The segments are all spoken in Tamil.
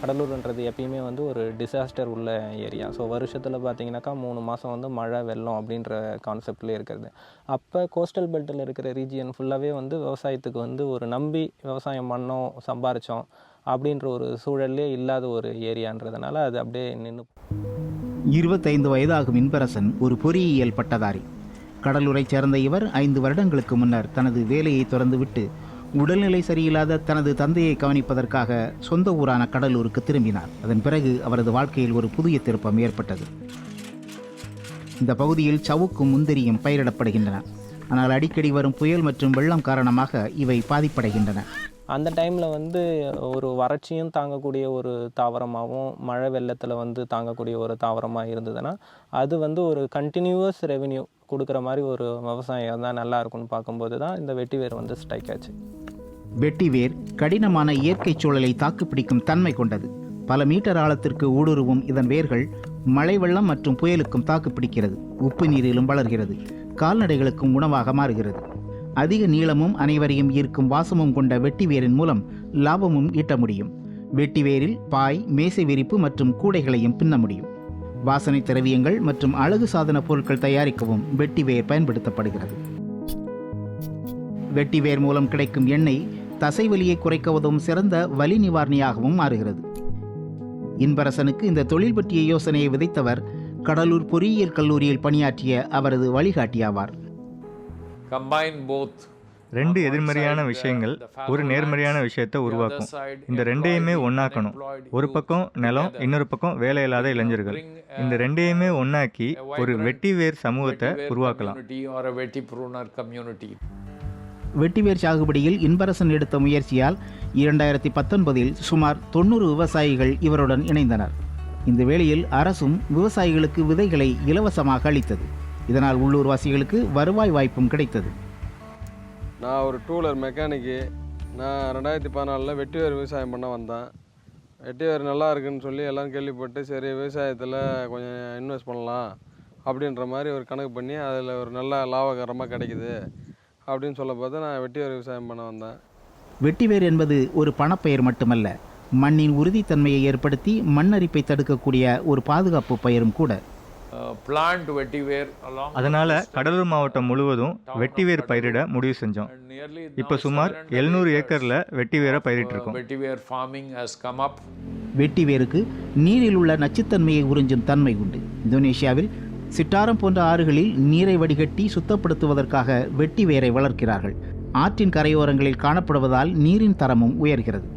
கடலூர்ன்றது எப்பயுமே வந்து ஒரு டிசாஸ்டர் உள்ள ஏரியா ஸோ வருஷத்தில் பார்த்தீங்கன்னாக்கா மூணு மாதம் வந்து மழை வெள்ளம் அப்படின்ற கான்செப்ட்லேயே இருக்கிறது. அப்போ கோஸ்டல் பெல்ட்டில் இருக்கிற ரீஜியன் ஃபுல்லாகவே வந்து விவசாயத்துக்கு வந்து ஒரு நம்பி விவசாயம் பண்ணோம் சம்பாரித்தோம் அப்படின்ற ஒரு சூழல்லே இல்லாத ஒரு ஏரியான்றதுனால அது அப்படியே நின்று இருபத்தைந்து வயதாகும் இன்பரசன் ஒரு பொறியியல் பட்டதாரி. கடலூரைச் சேர்ந்த இவர் ஐந்து வருடங்களுக்கு முன்னர் தனது வேலையை திறந்துவிட்டு உடல்நிலை சரியில்லாத தனது தந்தையை கவனிப்பதற்காக சொந்த ஊரான கடலூருக்கு திரும்பினார். அதன் பிறகு அவரது வாழ்க்கையில் ஒரு புதிய திருப்பம் ஏற்பட்டது. இந்த பகுதியில் சவுக்கும் முந்திரியும் பயிரிடப்படுகின்றன. ஆனால் அடிக்கடி வரும் புயல் மற்றும் வெள்ளம் காரணமாக இவை பாதிப்படைகின்றன. அந்த டைமில் வந்து ஒரு வறட்சியும் தாங்கக்கூடிய ஒரு தாவரமாகவும் மழை வெள்ளத்தில் வந்து தாங்கக்கூடிய ஒரு தாவரமாக இருந்ததுன்னா அது வந்து ஒரு கண்டினியூவஸ் ரெவென்யூ கொடுக்குற மாதிரி ஒரு விவசாயம் தான் நல்லா இருக்கும்னு பார்க்கும்போது தான் இந்த வெட்டிவேர் வந்து ஸ்ட்ரைக் ஆச்சு. வெட்டிவேர் கடினமான இயற்கை சூழலை தாக்குப்பிடிக்கும் தன்மை கொண்டது. பல மீட்டர் ஆழத்திற்கு ஊடுருவும் இதன் வேர்கள் மழை வெள்ளம் மற்றும் புயலுக்கும் தாக்குப்பிடிக்கிறது உப்பு நீரிலும் வளர்கிறது. கால்நடைகளுக்கும் உணவாக மாறுகிறது. அதிக நீளமும் அனைவரையும் ஈர்க்கும் வாசமும் கொண்ட வெட்டிவேரின் மூலம் லாபமும் ஈட்ட முடியும். வெட்டிவேரில் பாய் மேசை விரிப்பு மற்றும் கூடைகளையும் பின்ன முடியும். வாசனை திரவியங்கள் மற்றும் அழகு சாதன பொருட்கள் தயாரிக்கவும் வெட்டிவேர் பயன்படுத்தப்படுகிறது. வெட்டிவேர் மூலம் கிடைக்கும் எண்ணெய் தசைவலியை குறைக்க உதவும் சிறந்த வலி நிவாரணியாகவும் மாறுகிறது. இன்பரசனுக்கு இந்த தொழில் பற்றிய யோசனையை விதைத்தவர் கடலூர் பொறியியல் கல்லூரியில் பணியாற்றிய அவரது வழிகாட்டியாவார். ரெண்டு எதிர்மறையான விஷயங்கள் ஒரு நேர்மறையான விஷயத்தை உருவாக்கும். இந்த ரெண்டையுமே ஒண்ணாக்கணும். ஒரு பக்கம் நிலம் இன்னொரு பக்கம் வேலை இல்லாத இளைஞர்கள். இந்த ரெண்டையுமே ஒண்ணாக்கி ஒரு வெட்டி வேர் சமூகத்தை உருவாக்கலாம். வெட்டிவேர் சாகுபடியில் இன்பரசன் எடுத்த முயற்சியால் இரண்டாயிரத்தி பத்தொன்பதில் சுமார் தொண்ணூறு விவசாயிகள் இவருடன் இணைந்தனர். இந்த வேளையில் அரசும் விவசாயிகளுக்கு விதைகளை இலவசமாக அளித்தது. இதனால் உள்ளூர்வாசிகளுக்கு வருவாய் வாய்ப்பும் கிடைத்தது. நான் ஒரு டூலர் மெக்கானிக்கு. நான் ரெண்டாயிரத்தி பதினாலில் வெட்டிவேர் விவசாயம் பண்ண வந்தேன். வெட்டிவேர் நல்லா இருக்குன்னு சொல்லி எல்லாம் கேள்விப்பட்டு சரி விவசாயத்தில் கொஞ்சம் இன்வெஸ்ட் பண்ணலாம் அப்படின்ற மாதிரி ஒரு கணக்கு பண்ணி அதில் ஒரு நல்ல லாபகரமாக கிடைக்குது. அப்படின்னு சொல்ல பார்த்து நான் வெட்டிவேர் விவசாயம் பண்ண வந்தேன். வெட்டிவேர் என்பது ஒரு பணப்பெயர் மட்டுமல்ல மண்ணின் உறுதித்தன்மையை ஏற்படுத்தி மண்ணரிப்பை தடுக்கக்கூடிய ஒரு பாதுகாப்பு பயிரும் கூட. Uh, அதனால கடலூர் மாவட்டம் முழுவதும் வெட்டி வேர் பயிரிட முடிவு செஞ்சோம். இப்போ சுமார் 700 எழுநூறு ஏக்கர்ல வெட்டி வேரை பயிரிட்டு uh, இருக்கோம் up. வெட்டிவேருக்கு நீரில் உள்ள நச்சுத்தன்மையை உறிஞ்சும் தன்மை உண்டு. இந்தோனேஷியாவில் சிட்டாரம் போன்ற ஆறுகளில் நீரை வடிகட்டி சுத்தப்படுத்துவதற்காக வெட்டி வேரை வளர்க்கிறார்கள். ஆற்றின் கரையோரங்களில் காணப்படுவதால் நீரின் தரமும் உயர்கிறது.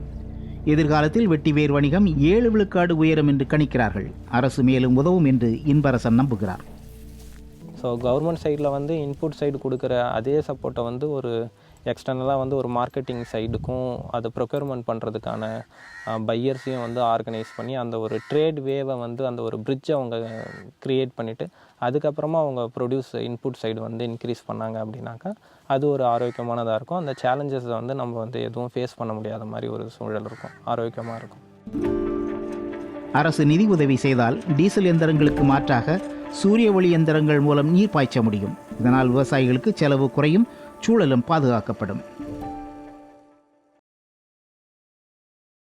எதிர்காலத்தில் வெட்டிவேர் வணிகம் ஏழு விழுக்காடு உயரும் என்று கணிக்கிறார்கள். அரசு மேலும் உதவும் என்று இன்பரசன் நம்புகிறார். ஸோ கவர்மெண்ட் சைடில் வந்து இன்புட் சைடு கொடுக்குற அதே சப்போர்ட்டை வந்து ஒரு எக்ஸ்டர்னலாக வந்து ஒரு மார்க்கெட்டிங் சைடுக்கும் அதை ப்ரொக்யூர்மெண்ட் பண்ணுறதுக்கான பையர்ஸையும் வந்து ஆர்கனைஸ் பண்ணி அந்த ஒரு ட்ரேட் வேவை வந்து அந்த ஒரு பிரிட்ஜை அவங்க க்ரியேட் பண்ணிவிட்டு அதுக்கப்புறமா அவங்க ப்ரொடியூஸ் இன்புட் சைடு வந்து இன்க்ரீஸ் பண்ணாங்க அப்படின்னாக்கா அது ஒரு ஆரோக்கியமானதாக இருக்கும். அந்த சேலஞ்சஸை வந்து நம்ம வந்து எதுவும் ஃபேஸ் பண்ண முடியாத மாதிரி ஒரு சூழல் இருக்கும். ஆரோக்கியமாக இருக்கும். அரசு நிதி உதவி செய்தால் டீசல் எந்திரங்களுக்கு மாற்றாக சூரிய ஒளி எந்திரங்கள் மூலம் நீர் பாய்ச்ச முடியும். இதனால் விவசாயிகளுக்கு செலவு குறையும். சூழலும் பாதுகாக்கப்படும்.